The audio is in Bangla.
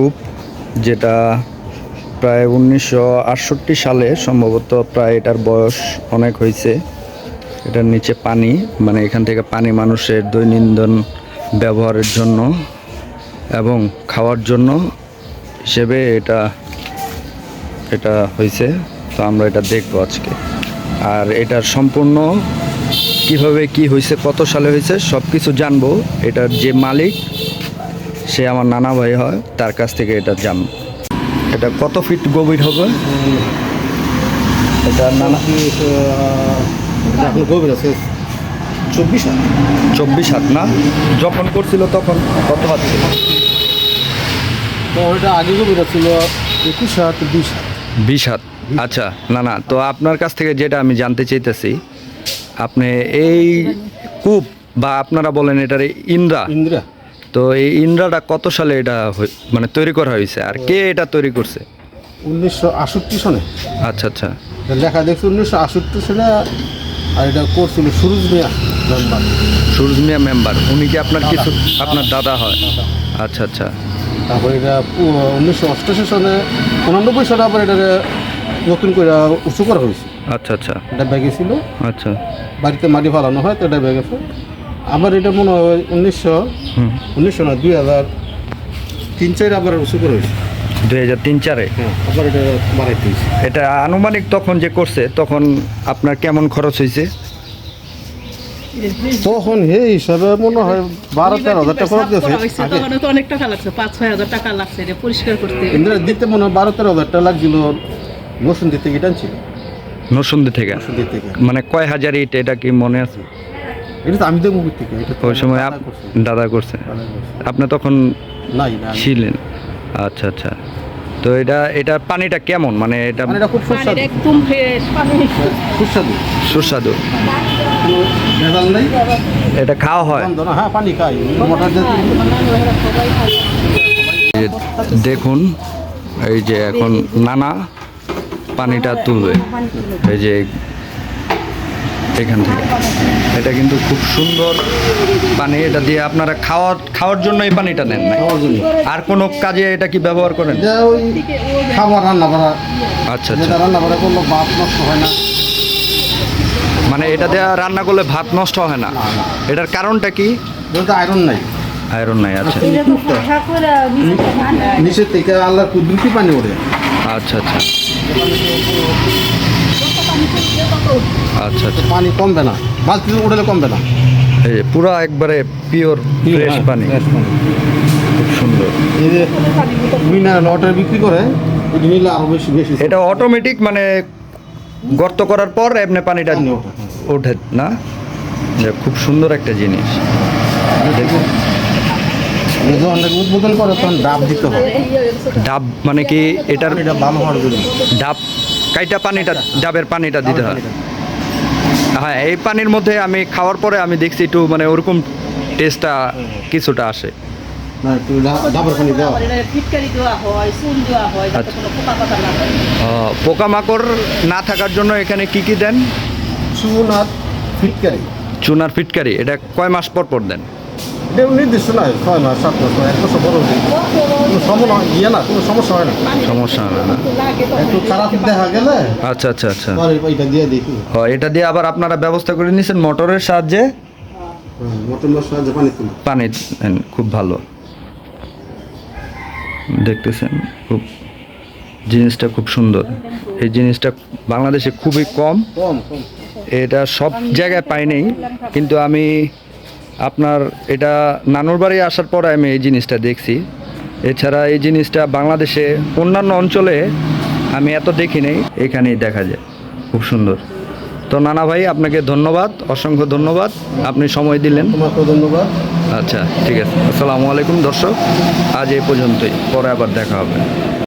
কূপ যেটা প্রায় উনিশশো আটষট্টি সালে সম্ভবত প্রায় এটার বয়স অনেক হয়েছে। এটার নিচে পানি মানে এখান থেকে পানি মানুষের দৈনন্দিন ব্যবহারের জন্য এবং খাওয়ার জন্য হিসেবে এটা এটা হয়েছে। তো আমরা এটা দেখব আজকে। আর এটার সম্পূর্ণ কীভাবে কি হয়েছে, কত সালে হয়েছে সব কিছু জানব। এটার যে মালিক সে আমার নানা ভাই হয় তার কাছ থেকে এটা জান এটা কত ফিট গভীর হবে? এটা নানা গভীর আছে চব্বিশ হাত। চব্বিশ হাত না? যখন করছিল তখন কত হাত ছিল? ওটা আগে গভীর ছিল একুশ হাত বিশ হাত। বিশ হাত। আচ্ছা না না তো আপনার কাছ থেকে যেটা আমি জানতে চাইতেছি আপনি এই কূপ বা আপনারা বলেন এটার ইন্দ্রা ইন্দিরা। তো এই ইন্দ্রাটা কত সালে এটা মানে তৈরি করা হয়েছে? আর কে এটা তৈরি করছে? উনিশশো আষট্টি সনে। আচ্ছা আচ্ছা। লেখা দেখছি উনিশশো আষট্টি সনে আর এটা করছিল সুরজ মিয়া মেম্বার। সুরজ মিয়া মেম্বার। উনি কি আপনার কিছু আপনার দাদা হয়? আচ্ছা আচ্ছা। তারপরে এটা উনিশশো অষ্টাশি সনে উনানব্বই সনে আবার এটা নতুন করে উঁচু করা হয়েছে। আচ্ছা আচ্ছা। এটা ব্যাগে ছিল। আচ্ছা। বাড়িতে মাটি ফালানো হয় তো এটা ব্যাগে আবার এটা মনে হয় উনিশশো হুম। উনিশশো না দুই হাজার তিন চার আবার উঁচু করে হয়েছে। দুই হাজার তিন চারে? হ্যাঁ আবার এটা বাড়াইতে এটা আনুমানিক তখন যে করছে তখন আপনার কেমন খরচ হয়েছে? তখন হে হিসাবে মনে হয় বারো তেরো হাজার টাকা খরচ গেছে তখন তো অনেক টাকা লাগছে পাঁচ ছয় হাজার টাকা লাগছে এটা পরিষ্কার করতে। কিন্তু দিতে মনে হয় বারো তেরো হাজার টাকা লাগছিল নসুন থেকে টানছিল নরসুন্দি থেকে? থেকে। মানে কয় হাজার ইট এটা কি মনে আছে? এটা তো আমি তো মুভির থেকে এটা ওই সময় দাদা করছে। আপনি তখন নাই ছিলেন? আচ্ছা আচ্ছা। তো এটা এটা পানিটা কেমন? মানে এটা মানে এটা খুব সুস্বাদু। একদম ফ্রেশ পানি। সুস্বাদু। সুস্বাদু। ভেজাল নেই। এটা খাওয়া হয়? হ্যাঁ পানি খাই। মোটর যে দেখুন এই যে এখন নানা পানিটা তুলবে। এই যে এখান থেকে। এটা কিন্তু খুব সুন্দর পানি এটা দিয়ে আপনারা খাওয়ার খাওয়ার জন্য এই পানিটা নেন না খাওয়ার জন্য। আর কোনো কাজে এটা কি ব্যবহার করেন? খাবার রান্না করা। আচ্ছা যেটা আচ্ছা রান্না করা করল ভাত নষ্ট হয় না। মানে এটা দিয়ে রান্না করলে ভাত নষ্ট হয় না। এটার কারণটা কি? আয়রন নাই। আয়রন নাই আচ্ছা। নিচের থেকে আল্লাহ কুদরতি পানি ওঠে। আচ্ছা আচ্ছা। আচ্ছা আচ্ছা। পানি কমবে না। বালতিতে উঠলে কমবে না। এই পুরো একবারে পিওর ফ্রেশ হ্যাঁ, পানি। খুব সুন্দর। এই যে মিনারেল ওয়াটার বিক্রি করে এটা নিলে আরও বেশি বেশি। এটা অটোমেটিক মানে গর্ত করার পর এমনি পানিটা পানি ওঠে, হ্যাঁ। না? খুব সুন্দর একটা জিনিস। দেখুন। যখন উদ্বোধন করে তখন ডাব দিতে হয় ডাব মানে কি এটার এটা ভালো হওয়ার জন্য। ডাব কাইটা পানিটা ডাবের পানিটা দিতে হয়। হ্যাঁ এই পানির মধ্যে আমি খাওয়ার পরে আমি দেখছি একটু মানে ওরকম টেস্টটা কিছুটা আসে। আচ্ছা। পোকামাকড় না থাকার জন্য এখানে কি কি দেন? চুন আর ফিটকারি। চুনার ফিটকারি এটা কয় মাস পর পর দেন? নির্দিষ্ট নয় ছয় মাস সাত মাস এক বছর বড় কোনো সমস্যা ইয়ে না কোনো সমস্যা হয় না। সমস্যা হবে না। একটু খারাপ দেখা গেলে আচ্ছা আচ্ছা আচ্ছা। এটা দিয়ে দেখি। ও, এটা দিয়ে আবার আপনারা ব্যবস্থা করে নিয়েছেন মোটরের সাহায্যে? মাছ সাহায্যে পানি পানি খুব ভালো। দেখতেছেন খুব জিনিসটা খুব সুন্দর। এই জিনিসটা বাংলাদেশে খুবই কম। এটা সব জায়গায় পাই নেই কিন্তু আমি আপনার এটা নানুর বাড়ি আসার পরে আমি এই জিনিসটা দেখছি। এছাড়া এই জিনিসটা বাংলাদেশে অন্যান্য অঞ্চলে আমি এত দেখি নেই এখানেই দেখা যায়। খুব সুন্দর। তো নানা ভাই আপনাকে ধন্যবাদ অসংখ্য ধন্যবাদ। আপনি সময় দিলেন। তোমাকে ধন্যবাদ। আচ্ছা ঠিক আছে। আসসালামু আলাইকুম দর্শক। আজ এই পর্যন্তই। পরে আবার দেখা হবে।